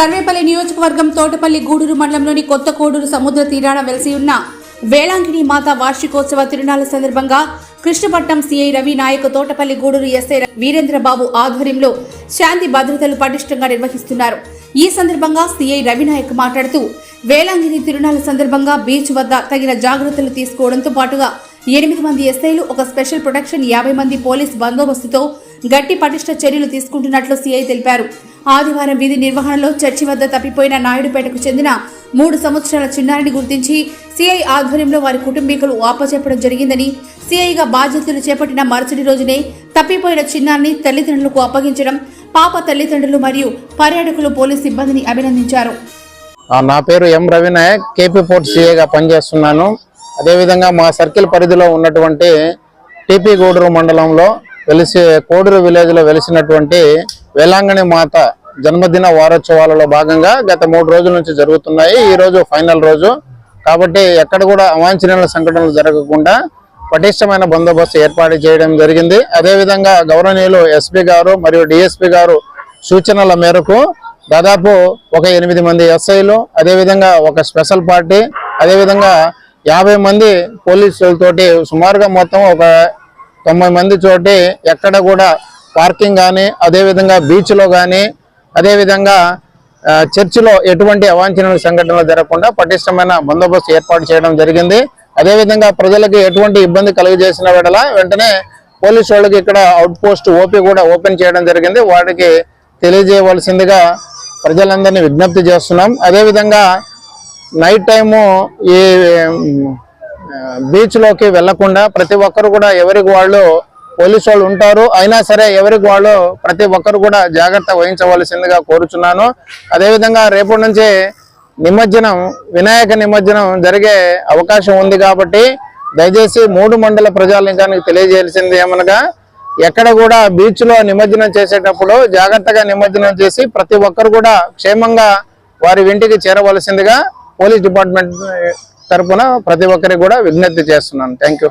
సర్వేపల్లి నియోజకవర్గం తోటపల్లి గూడూరు మండలంలోని కొత్త కోడూరు సముద్ర తీరాన వెలసి ఉన్న వేలాంగిణి మాత వార్షికోత్సవ తిరునాళ్ళ సందర్భంగా కృష్ణపట్నం సిఐ రవి నాయక్ తోటపల్లి గూడూరు ఎస్ఐ వీరేంద్రబాబు ఆధ్వర్యంలో శాంతి భద్రతలు పటిష్టంగా నిర్వహిస్తున్నారు. ఈ సందర్భంగా సిఐ రవినాయక్ మాట్లాడుతూ వేలాంగిరి తిరునాళ్ళ సందర్భంగా బీచ్ వద్ద తగిన జాగ్రత్తలు తీసుకోవడంతో పాటుగా ఎనిమిది మంది ఎస్ఐలు ఒక స్పెషల్ ప్రొటెక్షన్ యాభై మంది పోలీస్ బందోబస్తుతో గట్టి పటిష్ట చర్యలు తీసుకుంటున్నట్లు సిఐ తెలిపారు. ఆదివారం వీధి నిర్వహణలో చర్చి వద్ద తప్పిపోయిన నాయుడుపేటకు చెందిన మూడు సంవత్సరాల చిన్నారిని గుర్తించి సిఐ ఆధ్వర్యంలో వారి కుటుంబీకులు ఆపచెప్పడం జరిగిందని సిఐగా బాధ్యతలు చేపట్టిన మరుసటి రోజునే తప్పిపోయిన చిన్నారిని తల్లిదండ్రులకు అప్పగించడం పాప తల్లిదండ్రులు మరియు పర్యాటకులు పోలీస్ సిబ్బందిని అభినందించారు. నా పేరు ఎం రవినాయక్ కేపీ పోర్ట్ సిఐగా పనిచేస్తున్నాను. అదేవిధంగా మా సర్కిల్ పరిధిలో ఉన్నటువంటి టీపీ గూడూరు మండలంలో వెలిసి కోడూరు విలేజ్లో వెలిసినటువంటి వేలాంగణి మాత జన్మదిన వారోత్సవాలలో భాగంగా గత మూడు రోజుల నుంచి జరుగుతున్నాయి. ఈ రోజు ఫైనల్ రోజు. కాబట్టి ఎక్కడ కూడా అవాంఛనీయ సంఘటనలు జరగకుండా పటిష్టమైన బందోబస్తు ఏర్పాటు చేయడం జరిగింది. అదేవిధంగా గౌరవనీయులు ఎస్పీ గారు మరియు డిఎస్పీ గారు సూచనల మేరకు దాదాపు ఒక ఎనిమిది మంది ఎస్ఐలు అదేవిధంగా ఒక స్పెషల్ పార్టీ అదేవిధంగా యాభై మంది పోలీసులతోటి సుమారుగా మొత్తం ఒక తొంభై మంది చోటి ఎక్కడ కూడా పార్కింగ్ కానీ అదేవిధంగా బీచ్లో కానీ అదేవిధంగా చర్చిలో ఎటువంటి అవాంఛనీయ సంఘటనలు జరగకుండా పటిష్టమైన బందోబస్తు ఏర్పాటు చేయడం జరిగింది. అదేవిధంగా ప్రజలకు ఎటువంటి ఇబ్బంది కలుగజేసిన వేడల వెంటనే పోలీసు వాళ్ళకి ఇక్కడ అవుట్ పోస్ట్ ఓపీ కూడా ఓపెన్ చేయడం జరిగింది. వాటికి తెలియజేయవలసిందిగా ప్రజలందరినీ విజ్ఞప్తి చేస్తున్నాం. అదేవిధంగా నైట్ టైము ఈ బీచ్లోకి వెళ్ళకుండా ప్రతి ఒక్కరు కూడా ఎవరికి వాళ్ళు పోలీసు వాళ్ళు ఉంటారు. అయినా సరే ఎవరికి వాళ్ళు ప్రతి ఒక్కరు కూడా జాగ్రత్త వహించవలసిందిగా కోరుచున్నాను. అదేవిధంగా రేపటి నుంచి నిమజ్జనం వినాయక నిమజ్జనం జరిగే అవకాశం ఉంది కాబట్టి దయచేసి మూడు మండల ప్రజాలింకానికి తెలియజేయాల్సింది ఏమనగా ఎక్కడ కూడా బీచ్లో నిమజ్జనం చేసేటప్పుడు జాగ్రత్తగా నిమజ్జనం చేసి ప్రతి ఒక్కరు కూడా క్షేమంగా వారి ఇంటికి చేరవలసిందిగా పోలీస్ డిపార్ట్మెంట్ తరపున ప్రతి ఒక్కరికి కూడా విజ్ఞప్తి చేస్తున్నాను. Thank you